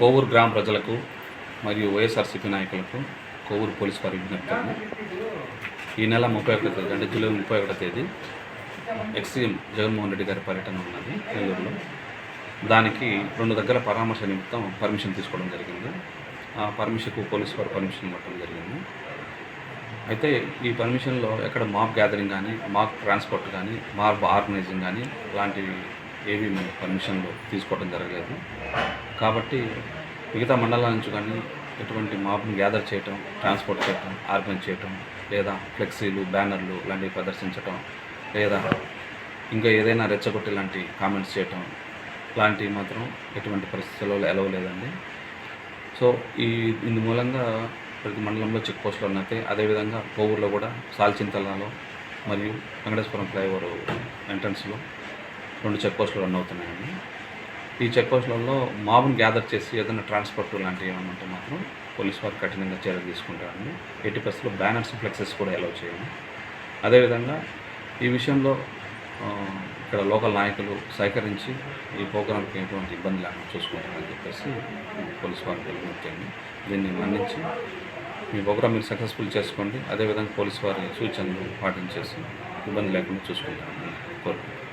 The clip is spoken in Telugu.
కోవూరు గ్రామ ప్రజలకు మరియు వైఎస్ఆర్సీపీ నాయకులకు కోవూరు పోలీస్ వారి విజ్ఞప్తి. ఈ నెల ముప్పై ఒకటో తేదీ అంటే జూలై ముప్పై ఒకటో తేదీ ఎక్స్సీఎం జగన్మోహన్ రెడ్డి గారి పర్యటన ఉన్నది నెల్లూరులో. దానికి రెండు దగ్గర పరామర్శ నిమిత్తం పర్మిషన్ తీసుకోవడం జరిగింది. ఆ పర్మిషన్కు పోలీస్ వారు పర్మిషన్ ఇవ్వడం జరిగింది. అయితే ఈ పర్మిషన్లో ఎక్కడ మాప్ గ్యాదరింగ్ కానీ మాప్ ట్రాన్స్పోర్ట్ కానీ మాప్ ఆర్గనైజింగ్ కానీ లాంటివి ఏవి పర్మిషన్లు తీసుకోవడం జరగలేదు. కాబట్టి మిగతా మండలాల నుంచి కానీ ఎటువంటి మాబ్ని గ్యాదర్ చేయటం ట్రాన్స్పోర్ట్ చేయటం ఆర్గనైజ్ చేయటం లేదా ఫ్లెక్సీలు బ్యానర్లు లాంటివి ప్రదర్శించటం లేదా ఇంకా ఏదైనా రెచ్చగొట్టి లాంటి కామెంట్స్ చేయటం లాంటివి మాత్రం ఎటువంటి పరిస్థితుల్లో ఎలవ్ లేదండి. సో ఈ ఇందు మూలంగా ప్రతి మండలంలో చెక్ పోస్టులు ఉన్నాయి అదేవిధంగా కోవూరులో కూడా సాల్చింతలలో మరియు వెంకటేశ్వరం ఫ్లైఓవర్ ఎంట్రన్స్లో రెండు చెక్ పోస్టులు రన్ అవుతున్నాయండి. ఈ చెక్ పోస్టులలో మాబుని గ్యాదర్ చేసి ఏదైనా ట్రాన్స్పోర్ట్ లాంటివి ఏమైనా ఉంటే మాత్రం పోలీస్ వారు కఠినంగా చర్యలు తీసుకుంటారండి. ఎట్టి పరిస్థితుల్లో బ్యానర్స్ ఫ్లెక్సెస్ కూడా అలౌ చేయండి. అదేవిధంగా ఈ విషయంలో ఇక్కడ లోకల్ నాయకులు సహకరించి ఈ ప్రోగ్రాంకి ఎటువంటి ఇబ్బంది లేకుండా చూసుకుంటారని చెప్పేసి పోలీస్ వారికి విజ్ఞప్తి దీన్ని మన్నించి మీ ప్రోగ్రామ్ మీరు సక్సెస్ఫుల్ చేసుకోండి. అదేవిధంగా పోలీస్ వారి సూచనలు పాటించేసి ఇబ్బంది లేకుండా చూసుకుంటారని కోరుకుంటున్నాను.